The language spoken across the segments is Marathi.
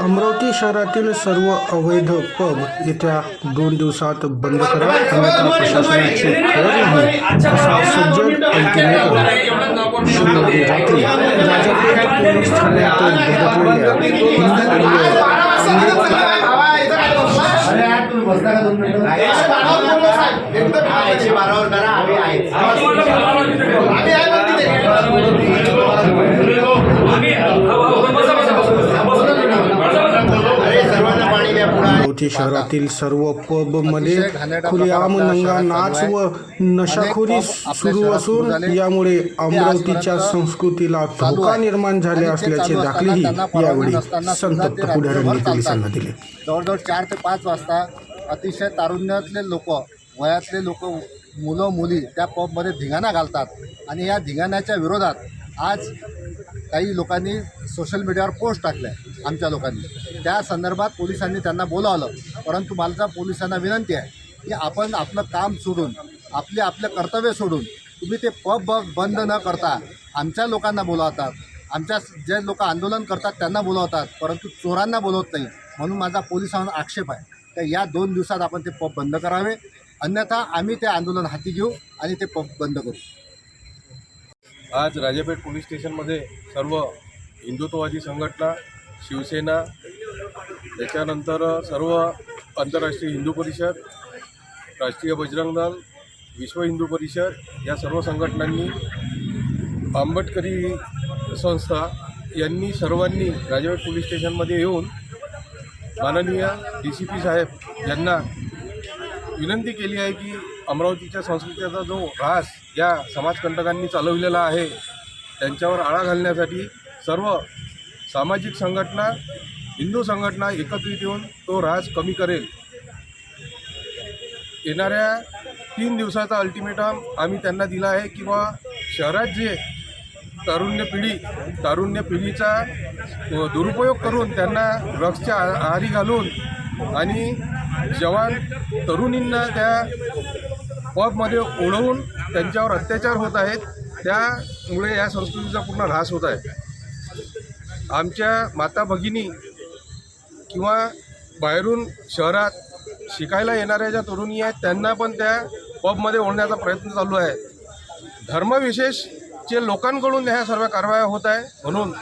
अमरावती शहरातील सर्व अवैध पब येत्या दोन दिवसात बंद करा अन्यथा प्रशासनाची खबर नाही असा सज्जन अल्टिमेटम शनिवारी रात्री राजापेठ पोलीस ठाण्यात धडकलेल्या हिंदू अमरावती शहरातील सर्व पबमध्ये खुलेआम नंगा नाच व नशाखोरी सुरू असून यामुळे अमरावतीच्या संस्कृतीला धोका निर्माण झाले असल्याचे दाखलेही यावेळी संतप्त पुढाऱ्यांनी पोलिसांना दिले जवळजवळ चार ते पाच वाजता अतिशय तारुण्यातले लोक वयातले लोक मुलं मुली त्या पबमध्ये धिंगाणा घालतात. आणि या धिंगाण्याच्या विरोधात आज काही लोकांनी सोशल मीडियावर पोस्ट टाकल्या आमच्या लोकांनी. त्या संदर्भात पोलिसांनी त्यांना बोलावलं. परंतु मला पोलिसांना विनंती आहे की आपण आपलं काम सोडून आपले आपलं कर्तव्य सोडून तुम्ही ते पब ब बंद न करता आमच्या लोकांना बोलावतात. आमच्या जे लोक आंदोलन करतात त्यांना बोलावतात. परंतु चोरांना बोलवत नाही. म्हणून माझा पोलिसांवर आक्षेप आहे. तर या दोन दिवसात आपण ते पब बंद करावे. अन्यथा आम्ही ते आंदोलन हाती घेऊ आणि ते पब बंद करू. आज राजापेठ पोलीस स्टेशनमध्ये सर्व हिंदुत्ववादी संघटना शिवसेना त्याच्यानंतर सर्व आंतरराष्ट्रीय हिंदू परिषद राष्ट्रीय बजरंग दल विश्व हिंदू परिषद या सर्व संघटनांनी आंबटकरी संस्था यांनी सर्वांनी राजापेठ पोलीस स्टेशनमध्ये येऊन माननीय डी सी पी साहेब यांना विनंती केली आहे की अमरावतीच्या संस्कृतीचा जो ऱ्हास या समाजकंटकांनी चालवलेला आहे त्यांच्यावर आळा घालण्यासाठी सर्व सामाजिक संघटना हिंदू संघटना एकत्रित येऊन तो ऱ्हास कमी करेल. येणाऱ्या तीन दिवसाचा अल्टिमेटम आम्ही त्यांना दिला आहे की बा शहरात जे तारुण्य पिढी तारुण्य पिढीचा दुरुपयोग करून त्यांना ड्रग्सच्या आहारी घालून आणि जवान तरुणींना त्या पबमध्ये ओढवून त्यांच्यावर अत्याचार होत आहेत त्यामुळे या संस्कृतीचा पूर्ण ऱ्हास होत आहे. आमच्या माता भगिनी किंवा बाहेरून शहरात शिकायला येणाऱ्या ज्या तरुणी आहेत त्यांना पण त्या पबमध्ये ओढण्याचा प्रयत्न चालू आहे. धर्मविशेषचे लोकांकडून ह्या सर्व कारवाया होत आहे म्हणून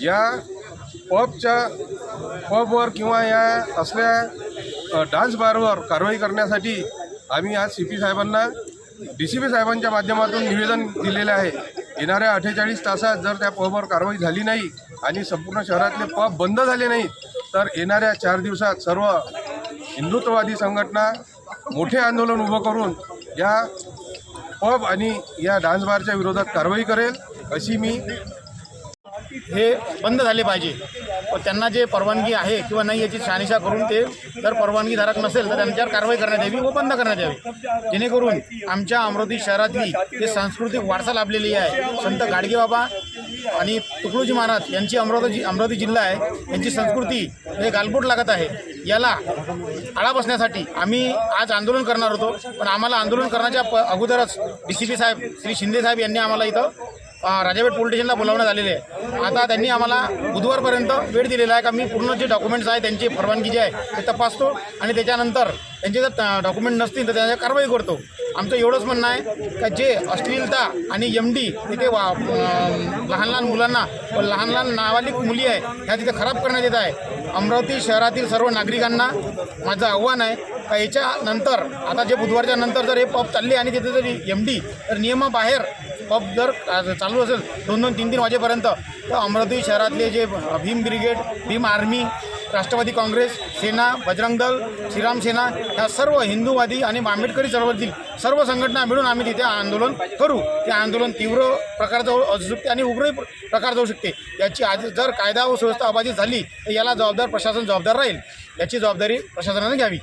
या पबच्या पबवर किंवा या असल्या डान्स बारवर कारवाई करण्यासाठी आम्ही आज सी पी साहेबांना डी सी पी साहेबांच्या माध्यमातून निवेदन दिलेले आहे. येणाऱ्या अठ्ठेचाळीस तासात जर त्या पबवर कारवाई झाली नाही आणि संपूर्ण शहरातले पब बंद झाले नाहीत तर येणाऱ्या चार दिवसात सर्व हिंदुत्ववादी संघटना मोठे आंदोलन उभं करून या पब आणि या डान्स बारच्या विरोधात कारवाई करेल अशी मी हे बंद झाले पाहिजे. व त्यांना जे परवानगी आहे किंवा नाही याची शहानिशा करून ते जर परवानगीधारक नसेल तर त्यांच्यावर कारवाई करण्यात यावी व बंद करण्यात यावी. जेणेकरून आमच्या अमरावती शहरातली जे सांस्कृतिक वारसा लाभलेली आहे संत गाडगेबाबा आणि तुकडोजी महाराज यांची अमरावती अमरावती जिल्हा आहे यांची संस्कृती हे गालबोट लागत आहे. याला आळा बसण्यासाठी आम्ही आज आंदोलन करणार होतो. पण आम्हाला आंदोलन करण्याच्या प अगोदरच डी सी पी साहेब श्री शिंदे साहेब यांनी आम्हाला इथं राजापेठ पोलीस स्टेशनला बोलावण्यात आलेले आहे. आता त्यांनी आम्हाला बुधवारपर्यंत वेळ दिलेला आहे का मी पूर्ण जे डॉक्युमेंट्स आहे त्यांची परवानगी जी आहे ते तपासतो आणि त्याच्यानंतर त्यांचे जर डॉक्युमेंट नसतील तर त्यांच्या कारवाई करतो. आमचं एवढंच म्हणणं आहे का जे अश्लीलता आणि एम डी तिथे वा लहान लहान मुलांना व लहान लहान नाबालिक मुली आहे ह्या तिथे खराब करण्यात येत आहे. अमरावती शहरातील सर्व नागरिकांना माझं आव्हान आहे का याच्यानंतर आता जे बुधवारच्या नंतर जर हे पब चालले आणि तिथे जर एम डी तर नियमाबाहेर पब जर चालू असेल दोन दोन तीन तीन वाजेपर्यंत तर अमरावती शहरातले जे भीम ब्रिगेड भीम आर्मी राष्ट्रवादी काँग्रेस सेना बजरंग दल श्रीराम सेना ह्या सर्व हिंदूवादी आणि आंबेडकरी चळवळतील सर्व संघटना मिळून आम्ही तिथे आंदोलन करू. ते आंदोलन तीव्र प्रकार जाऊ असू शकते आणि उग्रही प्रकार जाऊ शकते. याची आज जर कायदा व सुव्यवस्था अबाधित झाली तर याला जबाबदार प्रशासन जबाबदार राहील. याची जबाबदारी प्रशासनाने घ्यावी.